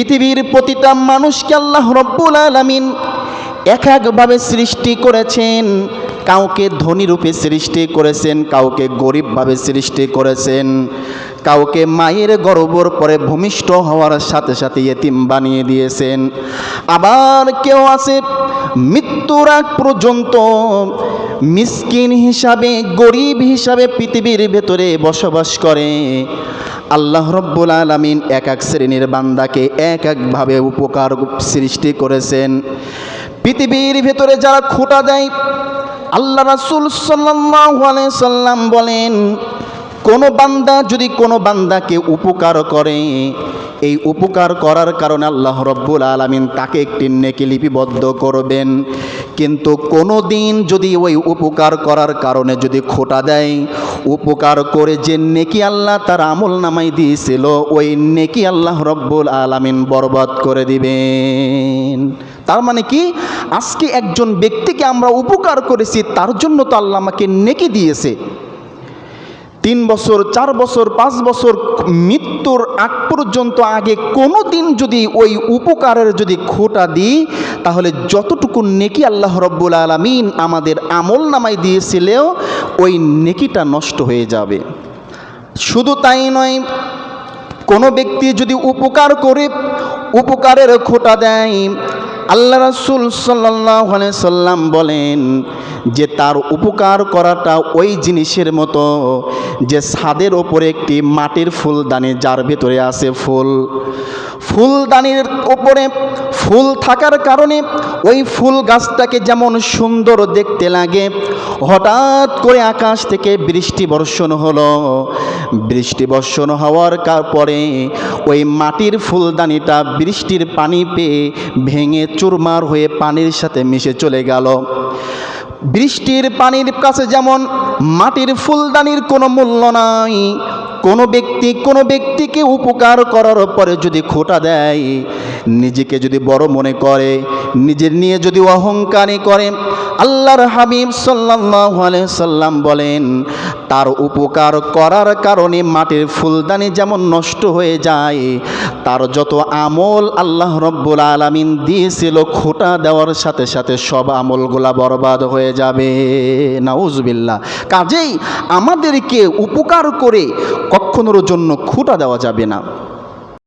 পৃথিবীর প্রতিটা মানুষকে আল্লাহ রব্বুল আলামিন এক একভাবে সৃষ্টি করেছেন। কাউকে ধনী রূপে সৃষ্টি করেছেন, কাউকে গরিবভাবে সৃষ্টি করেছেন, কাউকে মায়ের গর্বর পরে ভূমিষ্ঠ হওয়ার সাথে সাথে এতিম বানিয়ে দিয়েছেন। আবার কেউ আছে মৃত্যুর আগ পর্যন্ত মিসকিন হিসাবে, গরিব হিসাবে পৃথিবীর ভেতরে বসবাস করে। আল্লাহ রব্বুল আলমিন এক এক শ্রেণির বান্দাকে এক একভাবে উপকার সৃষ্টি করেছেন। পৃথিবীর ভেতরে যারা খোটা দেয়, আল্লাহ রাসুল সাল্লাম বলেন, কোনো বান্দা যদি কোনো বান্দাকে উপকার করে, এই উপকার করার কারণে আল্লাহ রব্বুল আলমিন তাকে একটি নেকি লিপিবদ্ধ করবেন। কিন্তু কোনো দিন যদি ওই উপকার করার কারণে যদি খোটা দেয়, উপকার করে যে নেকি আল্লাহ তার আমল নামাই দিয়েছিল, ওই নেকি আল্লাহ রব্বুল আলমিন বরবাদ করে দিবেন। তার মানে কি? আজকে একজন ব্যক্তিকে আমরা উপকার করেছি, তার জন্য তো আল্লাহ আমাকে নেকি দিয়েছে। তিন বছর, চার বছর, পাঁচ বছর মৃত্যুর আগ পর্যন্ত আগে কোনো দিন যদি ওই উপকারের যদি খোটা দিই তাহলে যতটুকু নেকি আল্লাহ রব্বুল আলমিন আমাদের আমল নামাই দিয়েছিলেও ওই নেকিটা নষ্ট হয়ে যাবে। শুধু তাই নয়, কোনো ব্যক্তি যদি উপকার করে, উপকারের খোটা দেয়, আল্লাহ রাসুল সাল্লাহ সাল্লাম বলেন যে তার উপকার করাটা ওই জিনিসের মতো যে ছাদের ওপরে একটি মাটির ফুলদানি, যার ভেতরে আছে ফুল। ফুলদানির ওপরে ফুল থাকার কারণে ওই ফুল গাছটাকে যেমন সুন্দর দেখতে লাগে, হঠাৎ করে আকাশ থেকে বৃষ্টি বর্ষণ হলো। বৃষ্টি বর্ষণ হওয়ার পরে ওই মাটির ফুলদানিটা বৃষ্টির পানি পেয়ে ভেঙে চুরমার হয়ে পানির সাথে মিশে চলে গেল। বৃষ্টির পানির কাছে যেমন মাটির ফুলদানির কোনো মূল্য নাই, কোনো ব্যক্তি কোনো ব্যক্তিকে উপকার করার পরে যদি খোটা দেয় নিজেকে যদি বড় মনে করে, নিজের নিয়ে যদি অহংকারী করে, আল্লাহর হাবিব সাল্লাহ সাল্লাম বলেন, তার উপকার করার কারণে মাটির ফুলদানি যেমন নষ্ট হয়ে যায়, তার যত আমল আল্লাহ রব্বুল আলমিন দিয়েছিল খোটা দেওয়ার সাথে সাথে সব আমলগুলা বরবাদ হয়ে যাবে। নাউজবিল্লা কাজেই আমাদেরকে উপকার করে কখনোর জন্য খুঁটা দেওয়া যাবে না।